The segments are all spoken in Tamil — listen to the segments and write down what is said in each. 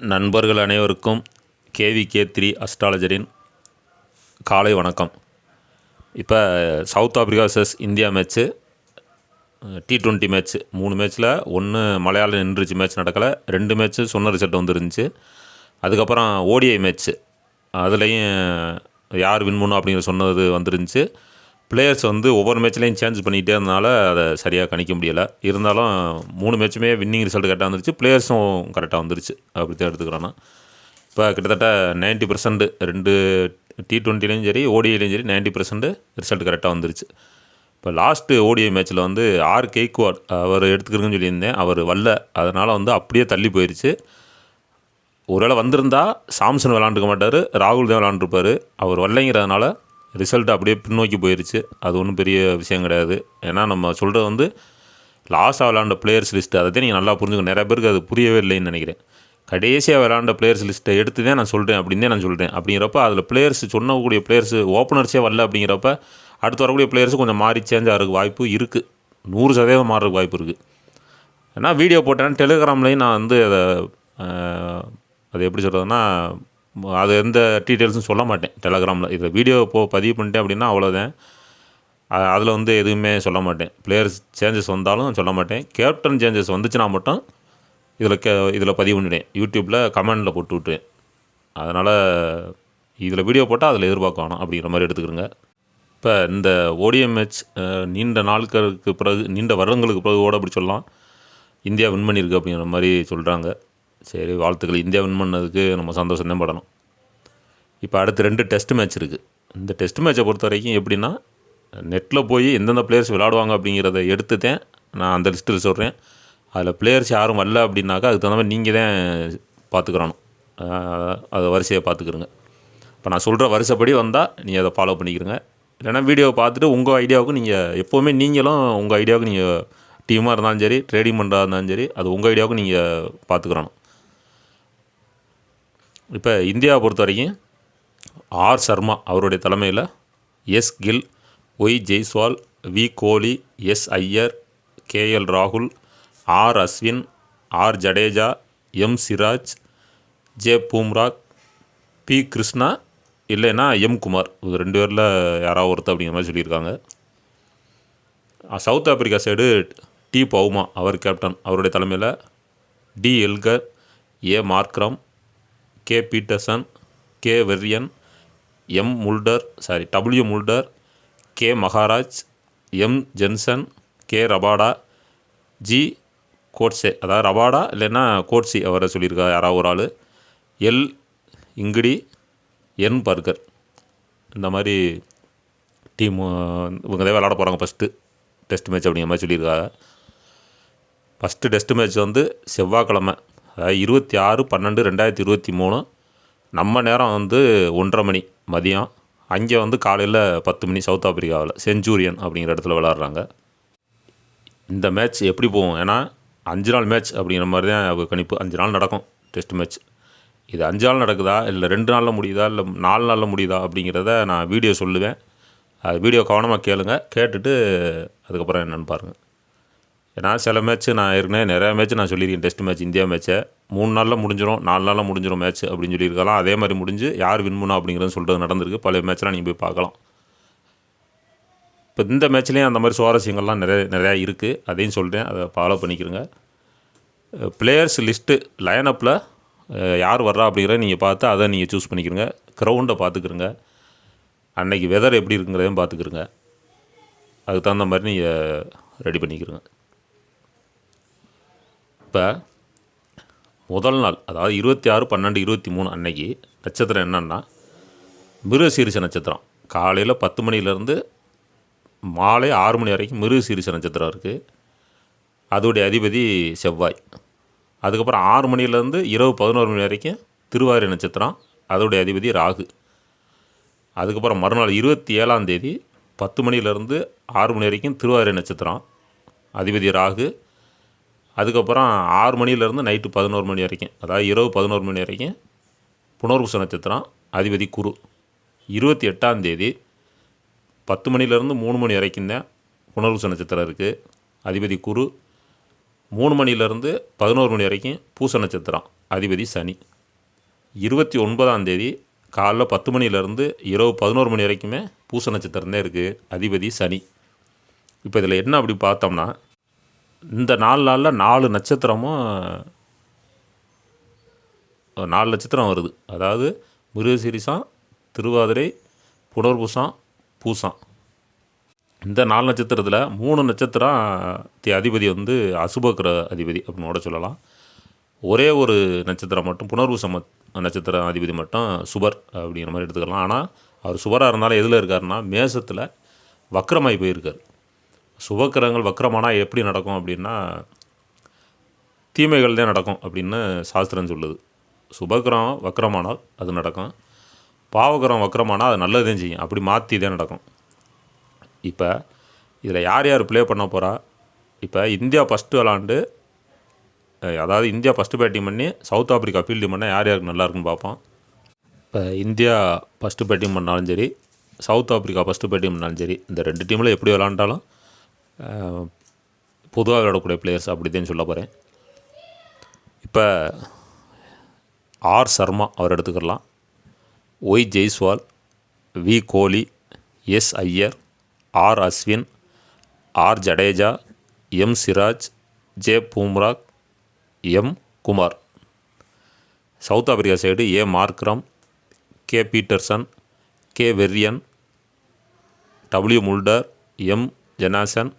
நண்பர்கள் அனைவருக்கும் கேவிகே த்ரீ அஸ்ட்ராலஜரின் காலை வணக்கம். இப்போ South Africa versus India match T twenty match மூணு மேட்ச்சில் ஒன்று மலையாளம் நின்றுச்சு மேட்ச் நடக்கலை. ரெண்டு மேட்ச்சு சொன்ன ரிசல்ட் வந்துருந்துச்சு. அதுக்கப்புறம் ஓடிஐ மேட்ச்சு அதுலேயும் யார் வின் பண்ணும் அப்படிங்கிற சொன்னது வந்துருந்துச்சு. பிளேயர்ஸ் வந்து ஒவ்வொரு மேட்ச்லேயும் சேஞ்ச் பண்ணிகிட்டே இருந்தனால அதை சரியாக கணிக்க முடியலை. இருந்தாலும் மூணு மேட்ச்சுமே வின்னிங் ரிசல்ட் கரெக்டாக வந்துருச்சு. பிளேயர்ஸும் கரெக்டாக வந்துருச்சு. அப்படி தான் எடுத்துக்கிறோன்னா இப்போ கிட்டத்தட்ட 90% பர்சன்ட் ரெண்டு டி டுவெண்ட்டிலையும் சரி ஓடிஐலையும் சரி 90% பர்சன்ட் ரிசல்ட் கரெக்டாக வந்துருச்சு. இப்போ லாஸ்ட்டு ஓடிஐ மேட்ச்சில் வந்து ஆர் கெய்க்வாட் அவர் எடுத்துக்கிறேன்னு சொல்லியிருந்தேன். அவர் வரல. அதனால் வந்து அப்படியே தள்ளி போயிடுச்சு ஒருவேளை வந்திருந்தா சாம்சன் விளாண்டுக்க மாட்டார். ராகுல் தான் விளாண்டுருப்பார் அவர் வரலைங்கிறதுனால ரிசல்ட் அப்படியே பின்னோக்கி போயிடுச்சு அது ஒன்றும் பெரிய விஷயம் கிடையாது. ஏன்னா நம்ம சொல்கிறது வந்து லாஸ்ட்டாக விளாண்ட பிளேயர்ஸ் லிஸ்ட்டு அதை தான் நீங்கள் நல்லா புரிஞ்சுக்கணும். நிறைய பேருக்கு அது புரியவே இல்லைன்னு நினைக்கிறேன். கடைசியாக விளாண்ட பிளேயர்ஸ் லிஸ்ட்டை எடுத்து தான் நான் சொல்கிறேன் அப்படின்னு தான் நான் சொல்கிறேன் அப்படிங்கிறப்ப அதில் பிளேயர்ஸ் சொன்னக்கூடிய பிளேயர்ஸ் ஓப்பனர்ஸே வரல அப்படிங்கிறப்ப அடுத்து வரக்கூடிய பிளேயர்ஸ் கொஞ்சம் மாறி சேஞ்ச் ஆகிறதுக்கு வாய்ப்பு இருக்குது நூறு சதவீதம் மாறுறதுக்கு வாய்ப்பு இருக்குது ஏன்னா வீடியோ போட்டேன்னா டெலிகிராம்லேயும் நான் வந்து அதை அது எப்படி சொல்கிறதுனா அது எந்த டீட்டெயில்ஸும் சொல்ல மாட்டேன். டெலகிராமில் இதில் வீடியோ போ பதிவு பண்ணிட்டேன் அப்படின்னா அவ்வளோதான் அதில் வந்து எதுவுமே சொல்ல மாட்டேன். பிளேயர்ஸ் சேஞ்சஸ் வந்தாலும் சொல்ல மாட்டேன். கேப்டன் சேஞ்சஸ் வந்துச்சுன்னா மட்டும் இதில் கே இதில் பதிவு பண்ணிவிடுவேன் யூடியூப்பில் கமெண்டில் போட்டு விட்டுருவேன். அதனால் இதில் வீடியோ போட்டால் அதில் எதிர்பார்க்க வேணும் அப்படிங்கிற மாதிரி எடுத்துக்கிறோங்க. இப்போ இந்த ஓடிஎம் மேட்ச் நீண்ட நாட்களுக்கு பிறகு நீண்ட வருடங்களுக்கு பிறகு ஓட அப்படி சொல்லலாம். இந்தியா வின் பண்ணியிருக்கு அப்படிங்கிற மாதிரி சொல்கிறாங்க சரி வாழ்த்துக்கள். இந்தியா வின் பண்ணதுக்கு நம்ம சந்தோஷம் தான் படணும். இப்போ அடுத்து ரெண்டு டெஸ்ட் மேட்ச் இருக்குது இந்த டெஸ்ட் மேட்சை பொறுத்த வரைக்கும் எப்படின்னா நெட்டில் போய் எந்தெந்த பிளேயர்ஸ் விளாடுவாங்க அப்படிங்கிறத எடுத்துட்டேன். நான் அந்த லிஸ்ட்டில் சொல்கிறேன் அதில் பிளேயர்ஸ் யாரும் வரல அப்படின்னாக்கா அதுக்கு தகுந்த மாதிரி நீங்கள் தான் பார்த்துக்கிறணும். அதை வரிசையை பார்த்துக்கிறோங்க. இப்போ நான் சொல்கிற வரிசைப்படி வந்தால் நீங்கள் அதை ஃபாலோ பண்ணிக்கிறங்க. இல்லைன்னா வீடியோவை பார்த்துட்டு உங்கள் ஐடியாவுக்கு நீங்கள் எப்போவுமே நீங்களும் உங்கள் ஐடியாவுக்கு நீங்கள் டீமாக இருந்தாலும் சரி ட்ரேடிங் பண்ணுறதா இருந்தாலும் சரி அது உங்கள் ஐடியாவுக்கு நீங்கள் பார்த்துக்கிறணும். இப்போ இந்தியாவை பொறுத்த வரைக்கும் ஆர் சர்மா அவருடைய தலைமையில் S Gill Y Jaiswal V Kohli S Iyer KL ராகுல் R Ashwin R Jadeja M Siraj J Bumrah P Krishna இல்லைன்னா எம் குமார். இது ரெண்டு பேரில் யாராவது ஒருத்தர் அப்படிங்கிற மாதிரி சொல்லியிருக்காங்க. South Africa side T Bavuma அவர் கேப்டன் அவருடைய தலைமையில் D Elgar A Markram K Petersen K Verreynne M Mulder sorry W Mulder K Maharaj M Jansen K Rabada G Coetzee. அதாவது ரபாடா இல்லைன்னா கோட்ஸி அவரை சொல்லியிருக்கா யாராவது ஒரு ஆள். L Ngidi N Burger. இந்த மாதிரி டீம் இவங்க தான் விளாட போகிறாங்க ஃபஸ்ட்டு டெஸ்ட் மேட்ச் அப்படிங்கிற மாதிரி சொல்லியிருக்காங்க. ஃபஸ்ட்டு டெஸ்ட் மேட்ச் வந்து செவ்வாய்க்கிழமை. இருபத்தி ஆறு பன்னெண்டு ரெண்டாயிரத்தி இருபத்தி மூணு நம்ம நேரம் வந்து ஒன்றரை மணி மதியம். அங்கே வந்து காலையில் பத்து மணி சவுத் ஆப்பிரிக்காவில் செஞ்சூரியன் அப்படிங்கிற இடத்துல விளாட்றாங்க. இந்த மேட்ச் எப்படி போகும்? ஏன்னா அஞ்சு நாள் மேட்ச் அப்படிங்கிற மாதிரி தான் அவங்க கணிப்பு. அஞ்சு நாள் நடக்கும் டெஸ்ட் மேட்ச் இது அஞ்சு நாள் நடக்குதா? இல்லை ரெண்டு நாளில் முடியுதா? இல்லை நாலு நாளில் முடியுதா? அப்படிங்கிறத நான் வீடியோ சொல்லுவேன். அது வீடியோ கவனமாக கேளுங்க. கேட்டுட்டு அதுக்கப்புறம் என்னென்னு பாருங்கள் ஏன்னா சில மேட்ச்சு நான் ஏற்கனவே நிறையா மேட்ச் நான் சொல்லியிருக்கேன். டெஸ்ட் மேட்ச் இந்தியா மேட்ச்சை மூணு நாளில் முடிஞ்சிடும் நாலு நாளில் முடிஞ்சிடும் மேட்ச் அப்படின்னு சொல்லியிருக்கலாம். அதே மாதிரி முடிஞ்சு யார் வின் பண்ணா அப்படிங்கிறது சொல்கிறது நடந்திருக்கு. பழைய மேட்ச்லாம் நீங்கள் போய் பார்க்கலாம். இப்போ இந்த மேட்ச்லேயும் அந்த மாதிரி சுவாரஸ்யங்கள்லாம் நிறைய நிறையா இருக்குது அதையும் சொல்கிறேன் அதை ஃபாலோ பண்ணிக்கிறங்க. பிளேயர்ஸ் லிஸ்ட்டு லைனப்பில் யார் வர்றா அப்படிங்கிறத நீங்கள் பார்த்து அதை நீங்கள் சூஸ் பண்ணிக்கிறங்க. க்ரௌண்டை பார்த்துக்கிறங்க. அன்றைக்கி வெதர் எப்படி இருக்குங்கிறதையும் பார்த்துக்கிறங்க. அதுக்கு தகுந்த மாதிரி நீங்கள் ரெடி பண்ணிக்கிறங்க. இப்போ முதல் நாள் அதாவது இருபத்தி ஆறு பன்னெண்டு இருபத்தி மூணு அன்னைக்கு நட்சத்திரம் என்னன்னா மிருகசீரிச நட்சத்திரம். காலையில் பத்து மணிலேருந்து மாலை ஆறு மணி வரைக்கும் மிருகசீரிச நட்சத்திரம் இருக்குது அதோடைய அதிபதி செவ்வாய். அதுக்கப்புறம் ஆறு மணிலேருந்து இரவு பதினோரு மணி வரைக்கும் திருவாரி நட்சத்திரம் அதோடைய அதிபதி ராகு. அதுக்கப்புறம் மறுநாள் இருபத்தி ஏழாம் தேதி பத்து மணிலேருந்து ஆறு மணி வரைக்கும் திருவாரி நட்சத்திரம் அதிபதி ராகு அதுக்கப்புறம் ஆறு மணிலேருந்து நைட்டு பதினோரு மணி வரைக்கும் அதாவது இரவு பதினோரு மணி வரைக்கும் புனர்பூச நட்சத்திரம் அதிபதி குரு. இருபத்தி எட்டாம் தேதி பத்து மணிலேருந்து மூணு மணி வரைக்கும் தான் புனர்பூச நட்சத்திரம் இருக்குது அதிபதி குரு மூணு மணிலேருந்து பதினோரு மணி வரைக்கும் பூச நட்சத்திரம் அதிபதி சனி. இருபத்தி ஒன்பதாம் தேதி காலைல பத்து மணிலேருந்து இரவு பதினோரு மணி வரைக்குமே பூச நட்சத்திரம் தான் இருக்குது அதிபதி சனி. இப்போ இதில் என்ன அப்படி பார்த்தோம்னா இந்த நாலு நாளில் நாலு நட்சத்திரமும் நாலு நட்சத்திரம் வருது. அதாவது மிருகசீரிசம் திருவாதிரை புனர்பூசம் பூசம். இந்த நாலு நட்சத்திரத்தில் மூணு நட்சத்திரம் தி அதிபதி வந்து அசுபக்கிர அதிபதி அப்படின்னு கூட சொல்லலாம். ஒரே ஒரு நட்சத்திரம் மட்டும் புனர்பூசம் நட்சத்திர அதிபதி மட்டும் சுபர் அப்படிங்கிற மாதிரி எடுத்துக்கலாம். ஆனால் அவர் சுபராக இருந்தாலும் எதில் இருக்காருன்னா மேசத்தில் வக்கரமாகி போயிருக்கார். சுபக்கிரகங்கள் வக்கரமானால் எப்படி நடக்கும் அப்படின்னா தீமைகள் தான் நடக்கும் அப்படின்னு சாஸ்திரம் சொல்லுது. சுபக்கிரகம் வக்கரமானால் அது நடக்கும். பாவகிரகம் வக்கரமானால் அது நல்லதையும் செய்யும். அப்படி மாற்றி தான் நடக்கும். இப்போ இதில் யார் யார் ப்ளே பண்ண போகிறா இப்போ இந்தியா ஃபஸ்ட்டு விளாண்டு அதாவது இந்தியா ஃபஸ்ட்டு பேட்டிங் பண்ணி சவுத் ஆப்பிரிக்கா ஃபீல்டிங் பண்ணால் யார் யாருக்கு நல்லா இருக்குன்னு பார்ப்போம். இப்போ இந்தியா ஃபஸ்ட்டு பேட்டிங் பண்ணாலும் சரி சவுத் ஆப்ரிக்கா ஃபஸ்ட்டு பேட்டிங் பண்ணாலும் சரி இந்த ரெண்டு டீமில் எப்படி விளாண்டாலும் பொதுவாக விளையாடக்கூடிய பிளேயர்ஸ் அப்படி தான் சொல்ல போகிறேன் இப்போ ஆர் சர்மா அவர் எடுத்துக்கலாம். Y Jaiswal V Kohli S Iyer R Ashwin R Jadeja M Siraj J Bumrah M Kumar. South Africa side A Markram K Petersen K Verreynne W Mulder M Jansen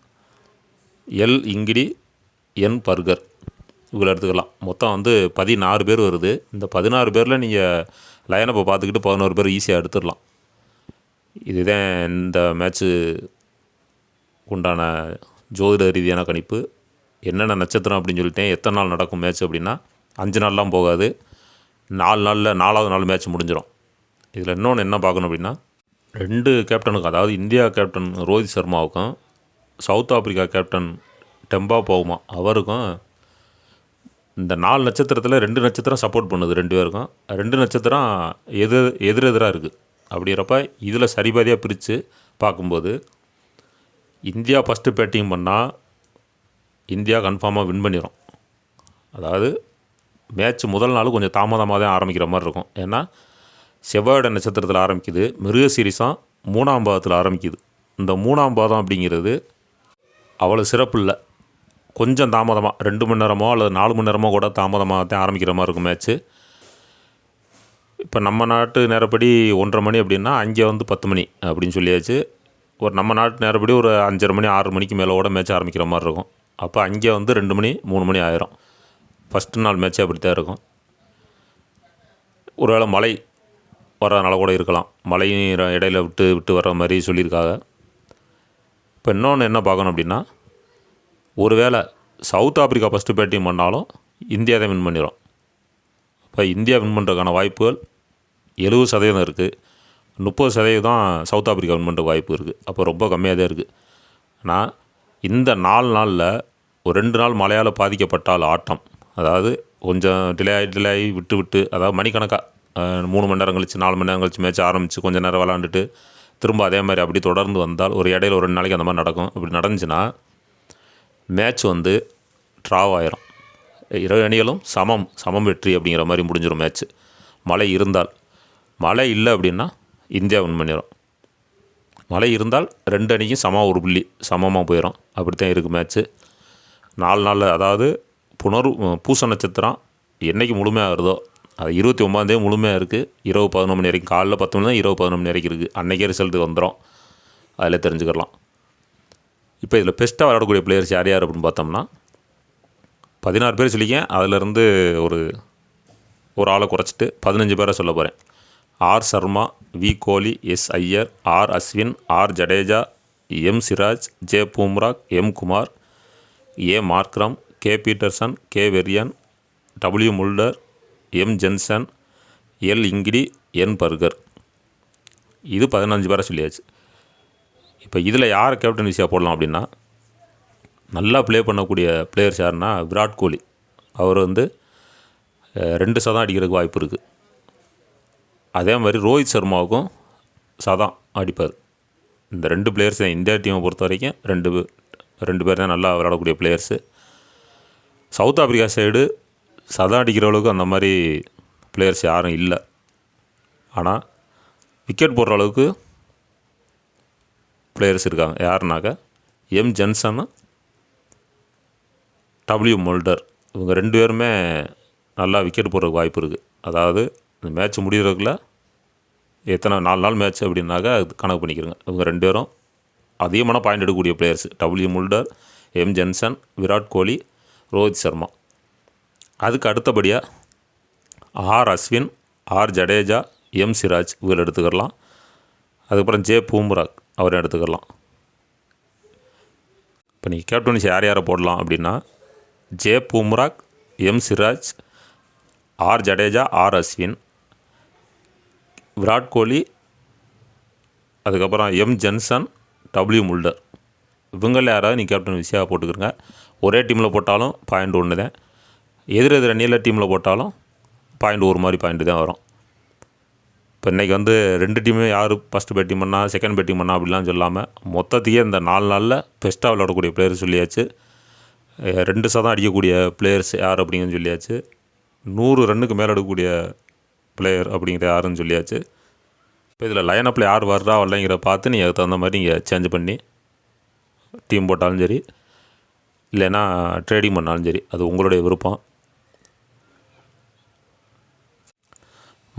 L Ngidi N Burger. இவங்களை எடுத்துக்கலாம். மொத்தம் வந்து பதினாறு பேர் வருது. இந்த பதினாறு பேரில் நீங்கள் லைனப்பை பார்த்துக்கிட்டு பதினோரு பேர் ஈஸியாக எடுத்துடலாம். இதுதான் இந்த மேட்ச்சு உண்டான ஜோதிட ரீதியான கணிப்பு. என்னென்ன நட்சத்திரம் அப்படின்னு சொல்லிட்டேன். எத்தனை நாள் நடக்கும் மேட்ச் அப்படின்னா அஞ்சு நாள்லாம் போகாது. நாலு நாளில் நாலாவது நாள் மேட்ச் முடிஞ்சிடும் இதில் இன்னொன்று என்ன பார்க்கணும் அப்படின்னா ரெண்டு கேப்டனுக்கும் அதாவது India captain Rohit சர்மாவுக்கும் South Africa captain Temba Bavuma அவருக்கும் இந்த நாலு நட்சத்திரத்தில் ரெண்டு நட்சத்திரம் சப்போர்ட் பண்ணுது ரெண்டு பேருக்கும். ரெண்டு நட்சத்திரம் எதிர் எதிரெதிராக இருக்குது அப்படிங்கிறப்ப இதில் சரிபாதியாக பிரித்து பார்க்கும்போது இந்தியா ஃபஸ்ட்டு பேட்டிங் பண்ணால் இந்தியா கன்ஃபார்மாக வின் பண்ணிடும் அதாவது மேட்ச் முதல் நாள் கொஞ்சம் தாமதமாக தான் ஆரம்பிக்கிற மாதிரி இருக்கும். ஏன்னா செவ்வாயோட நட்சத்திரத்தில் ஆரம்பிக்குது. மிருக சீரிஸாக மூணாம் பாதத்தில் ஆரம்பிக்குது. இந்த மூணாம் பாதம் அப்படிங்கிறது அவ்வளோ சிறப்பு இல்லை. கொஞ்சம் தாமதமாக ரெண்டு மணி நேரமோ அல்லது நாலு மணி நேரமோ கூட தாமதமாக தான் ஆரம்பிக்கிற மாதிரி இருக்கும் மேட்ச்சு இப்போ நம்ம நாட்டு நேரப்படி ஒன்றரை மணி அப்படின்னா அங்கே வந்து பத்து மணி அப்படின்னு சொல்லியாச்சு. ஒரு நம்ம நாட்டு நேரப்படி ஒரு அஞ்சரை மணி ஆறு மணிக்கு மேலே கூட மேட்ச் ஆரம்பிக்கிற மாதிரி இருக்கும். அப்போ அங்கே வந்து ரெண்டு மணி மூணு மணி ஆயிரும். ஃபஸ்ட்டு நாள் மேட்ச்சே அப்படி தான் இருக்கும். ஒருவேளை மழை வர்றதுனால கூட இருக்கலாம். மழையும் இடையில விட்டு விட்டு வர்ற மாதிரி சொல்லியிருக்காங்க. இப்போ இன்னொன்று என்ன பார்க்கணும் அப்படின்னா ஒருவேளை சவுத் ஆப்பிரிக்கா ஃபஸ்ட்டு பேட்டிங் பண்ணாலும் இந்தியா தான் வின் பண்ணிடும் இப்போ இந்தியா வின் பண்ணுறதுக்கான வாய்ப்புகள் எழுபது சதவீதம் இருக்குது முப்பது சதவீதம் சவுத் ஆப்பிரிக்கா வின் பண்ணுற வாய்ப்பு இருக்குது அப்போ ரொம்ப கம்மியாக தான் இருக்குது ஆனால் இந்த நாலு நாளில் ஒரு ரெண்டு நாள் மழையால் பாதிக்கப்பட்டால் ஆட்டம். அதாவது கொஞ்சம் டிலே ஆகி டிலே ஆகி விட்டு விட்டு அதாவது மணிக்கணக்காக மூணு மணி நேரம் கழிச்சு நாலு மணி நேரம் கழிச்சு மேட்ச் ஆரம்பித்து கொஞ்சம் நேரம் விளாண்டுட்டு திரும்ப அதே மாதிரி அப்படி தொடர்ந்து வந்தால் ஒரு இடையில ஒரு ரெண்டு நாளைக்கு அந்த மாதிரி நடக்கும். அப்படி நடந்துச்சுன்னா மேட்ச் வந்து ட்ராவ் ஆயிரும். இரு அணிகளும் சமம் சமம் வெற்றி அப்படிங்கிற மாதிரி முடிஞ்சிடும் மேட்ச் மழை இருந்தால் மழை இல்லை அப்படின்னா இந்தியா வின் பண்ணிடும் மழை இருந்தால் ரெண்டு அணிக்கும் சமம் ஒரு புள்ளி சமமாக போயிடும் அப்படி தான் இருக்குது மேட்ச்சு நாலு நாளில் அதாவது புனர் பூச நட்சத்திரம் என்றைக்கு முழுமையாகிறதோ அது இருபத்தி ஒம்பதாந்தேதி முழுமையாக இருக்குது இரவு பதினொன்று மணி வரைக்கும் காலைல பத்து மணி தான் இரவு பதினொன்று மணி வரைக்கும் இருக்குது அன்றைக்கே ரிசல்ட் வந்துடும் அதில் தெரிஞ்சுக்கலாம். இப்போ இதில் பெஸ்ட்டாக விளையாடக்கூடிய பிளேயர்ஸ் யார் யார் அப்படின்னு பார்த்தோம்னா பதினாறு பேர் சொல்லிக்கேன். அதிலேருந்து ஒரு ஒரு ஆளை குறைச்சிட்டு பதினஞ்சு பேரை சொல்ல போகிறேன் R Sharma V Kohli S Iyer R Ashwin R Jadeja M Siraj J Bumrah M Kumar A Markram K Petersen K Verreynne W Mulder M Jansen L Ngidi N Burger. இது பதினஞ்சு பேரை சொல்லியாச்சு. இப்போ இதில் யாரை கேப்டன்சியாக போடலாம் அப்படின்னா நல்லா ப்ளே பண்ணக்கூடிய பிளேயர்ஸ் யாருன்னா விராட் கோலி. அவர் வந்து ரெண்டு சதம் அடிக்கிறதுக்கு வாய்ப்பு இருக்குது அதே மாதிரி ரோஹித் சர்மாவுக்கும் சதம் அடிப்பார். இந்த ரெண்டு பிளேயர்ஸ் தான் இந்தியா டீமை பொறுத்த வரைக்கும் ரெண்டு ரெண்டு பேர் தான் நல்லா விளையாடக்கூடிய பிளேயர்ஸு சவுத் ஆப்பிரிக்கா சைடு சதம் அடிக்கிற அளவுக்கு அந்த மாதிரி பிளேயர்ஸ் யாரும் இல்லை. ஆனால் விக்கெட் போடுற அளவுக்கு பிளேயர்ஸ் இருக்காங்க. யாருனாக்கா எம் ஜென்சன் டபிள்யூ மோல்டர் இவங்க ரெண்டு பேருமே நல்லா விக்கெட் போடுறதுக்கு வாய்ப்பு இருக்குது அதாவது இந்த மேட்ச் முடிகிறதுக்குள்ள எத்தனை நாலு நாள் மேட்ச் அப்படின்னாக்கா அது கணக்கு பண்ணிக்கிறோங்க இவங்க ரெண்டு பேரும் அதிகமான பாயிண்ட் எடுக்கக்கூடிய players W Mulder M Jansen Virat Kohli Rohit Sharma. அதுக்கு அடுத்தபடியாக R Ashwin R Jadeja M Siraj இவங்களை எடுத்துக்கலாம். அதுக்கப்புறம் ஜே பூம்ராக் அவரை எடுத்துக்கலாம். இப்போ நீங்கள் கேப்டன்ஸ் யார் யாரை போடலாம் அப்படின்னா J பூம்ராக் M Siraj R Jadeja R Ashwin Virat Kohli அதுக்கப்புறம் எம் ஜென்சன் டபிள்யூ முல்டர். இவங்களில் யாராவது நீ கேப்டன் விசியாக போட்டுக்கிறங்க. ஒரே டீமில் போட்டாலும் பாயிண்ட் ஒன்று தான் எதிர் எதிர் அணியில் டீமில் போட்டாலும் பாயிண்ட் ஒரு மாதிரி பாயிண்ட் தான் வரும். இப்போ இன்றைக்கி வந்து ரெண்டு டீமும் யார் ஃபஸ்ட்டு பேட்டிங் பண்ணால் செகண்ட் பேட்டிங் பண்ணால் அப்படிலாம் சொல்லாமல் மொத்தத்தையே இந்த நாலு நாளில் பெஸ்ட்டாக விளையாடக்கூடிய பிளேயர் சொல்லியாச்சு. ரெண்டு சதம் அடிக்கக்கூடிய பிளேயர்ஸ் யார் அப்படிங்கன்னு சொல்லியாச்சு. நூறு ரன்னுக்கு மேலே எடுக்கக்கூடிய பிளேயர் அப்படிங்கிற யாருன்னு சொல்லியாச்சு. இப்போ இதில் லைனப்பில் யார் வர்றா வரலைங்கிற பார்த்து நீங்கள் அதுக்கு தகுந்த மாதிரி நீங்கள் சேஞ்ச் பண்ணி டீம் போட்டாலும் சரி இல்லைன்னா ட்ரேடிங் பண்ணாலும் சரி அது உங்களுடைய விருப்பம்.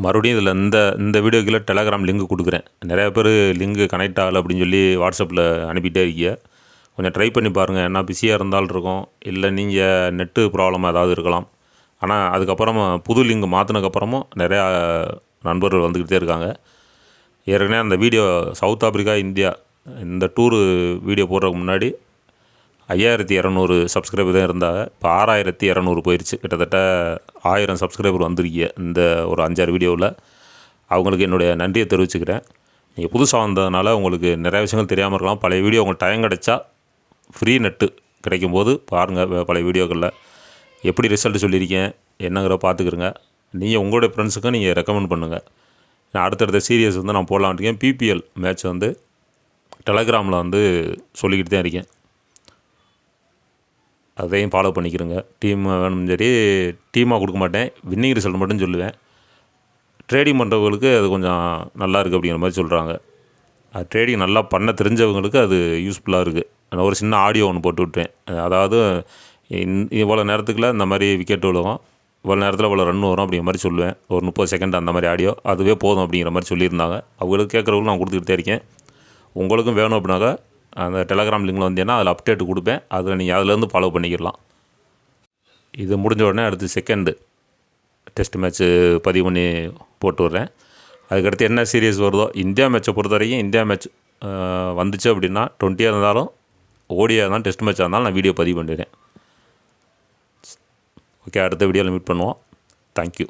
மறுபடியும் இதில் இந்த இந்த வீடியோக்கில் டெலகிராம் லிங்க் கொடுக்குறேன். நிறையா பேர் லிங்க் கனெக்ட் ஆகலை அப்படின்னு சொல்லி வாட்ஸ்அப்பில் அனுப்பிட்டே இருக்கீங்க. கொஞ்சம் ட்ரை பண்ணி பாருங்கள் என்ன பிஸியாக இருந்தாலும் இருக்கும். இல்லை நீங்கள் நெட்டு ப்ராப்ளம் ஏதாவது இருக்கலாம். ஆனால் அதுக்கப்புறமா புது லிங்க் மாற்றினதுக்கப்புறமும் நிறையா நண்பர்கள் வந்துக்கிட்டே இருக்காங்க. ஏற்கனவே அந்த வீடியோ சவுத் ஆப்பிரிக்கா இந்தியா இந்த டூரு வீடியோ போடுறதுக்கு முன்னாடி ஐயாயிரத்தி இரநூறு சப்ஸ்கிரைபர் தான் இருந்தாங்க. இப்போ ஆறாயிரத்தி இரநூறு போயிடுச்சு கிட்டத்தட்ட ஆயிரம் சப்ஸ்கிரைபர் வந்திருக்கீங்க இந்த ஒரு அஞ்சாறு வீடியோவில். அவங்களுக்கு என்னுடைய நன்றியை தெரிவிச்சுக்கிறேன். நீங்கள் புதுசாக வந்ததுனால உங்களுக்கு நிறைய விஷயங்கள் தெரியாமல் இருக்கலாம். பழைய வீடியோ உங்களுக்கு டைம் கிடைச்சா ஃப்ரீ நெட்டு கிடைக்கும்போது பாருங்கள் பழைய வீடியோக்களில் எப்படி ரிசல்ட் சொல்லியிருக்கேன் என்னங்கிற பார்த்துக்கிறங்க நீங்கள் உங்களுடைய ஃப்ரெண்ட்ஸுக்கும் நீங்கள் ரெக்கமெண்ட் பண்ணுங்கள் நான் அடுத்தடுத்த சீரியஸ் வந்து நான் போடலான்னு இருக்கேன். பிபிஎல் மேட்ச் வந்து டெலகிராமில் வந்து சொல்லிக்கிட்டு தான் இருக்கேன். அதையும் ஃபாலோ பண்ணிக்கிறேங்க டீம் வேணும் சரி டீமாக கொடுக்க மாட்டேன். வின்னிங் ரிசல்ட் மட்டும் சொல்லுவேன். ட்ரேடிங் பண்ணுறவங்களுக்கு அது கொஞ்சம் நல்லா இருக்குது அப்படிங்கிற மாதிரி சொல்கிறாங்க அது ட்ரேடிங் நல்லா பண்ண தெரிஞ்சவங்களுக்கு அது யூஸ்ஃபுல்லாக இருக்குது நான் ஒரு சின்ன ஆடியோ ஒன்று போட்டு விட்டேன் அதாவது இந் இவ்வளோ நேரத்துக்குள்ள இந்த மாதிரி விக்கெட் விழுகும். இவ்வளோ நேரத்தில் இவ்வளோ ரன் வரும் அப்படிங்கிற மாதிரி சொல்லுவேன். ஒரு முப்பது செகண்ட் அந்த மாதிரி ஆடியோ அதுவே போதும் அப்படிங்கிற மாதிரி சொல்லியிருந்தாங்க. அவங்களுக்கு கேட்குறவங்களும் நான் கொடுத்துக்கிட்டே இருக்கேன். உங்களுக்கும் வேணும் அப்படின்னாக்கா அந்த டெலகிராம் லிங்கில் வந்தீங்கன்னா அதில் அப்டேட் கொடுப்பேன். அதில் நீங்கள் அதிலேருந்து ஃபாலோ பண்ணிக்கிடலாம். இது முடிஞ்ச உடனே அடுத்து செகண்டு டெஸ்ட் மேட்ச்சு பதிவு பண்ணி போட்டு விட்றேன். அதுக்கடுத்து என்ன சீரியஸ் வருதோ இந்தியா மேட்சை பொறுத்த வரைக்கும் இந்தியா மேட்ச் வந்துச்சு அப்படின்னா டுவெண்ட்டியாக இருந்தாலும் ஓடியாக இருந்தாலும் டெஸ்ட் மேட்சாக இருந்தாலும் நான் வீடியோ பதிவு பண்ணிடுறேன். ஓகே அடுத்த வீடியோவில் மீட் பண்ணுவோம். தேங்க்யூ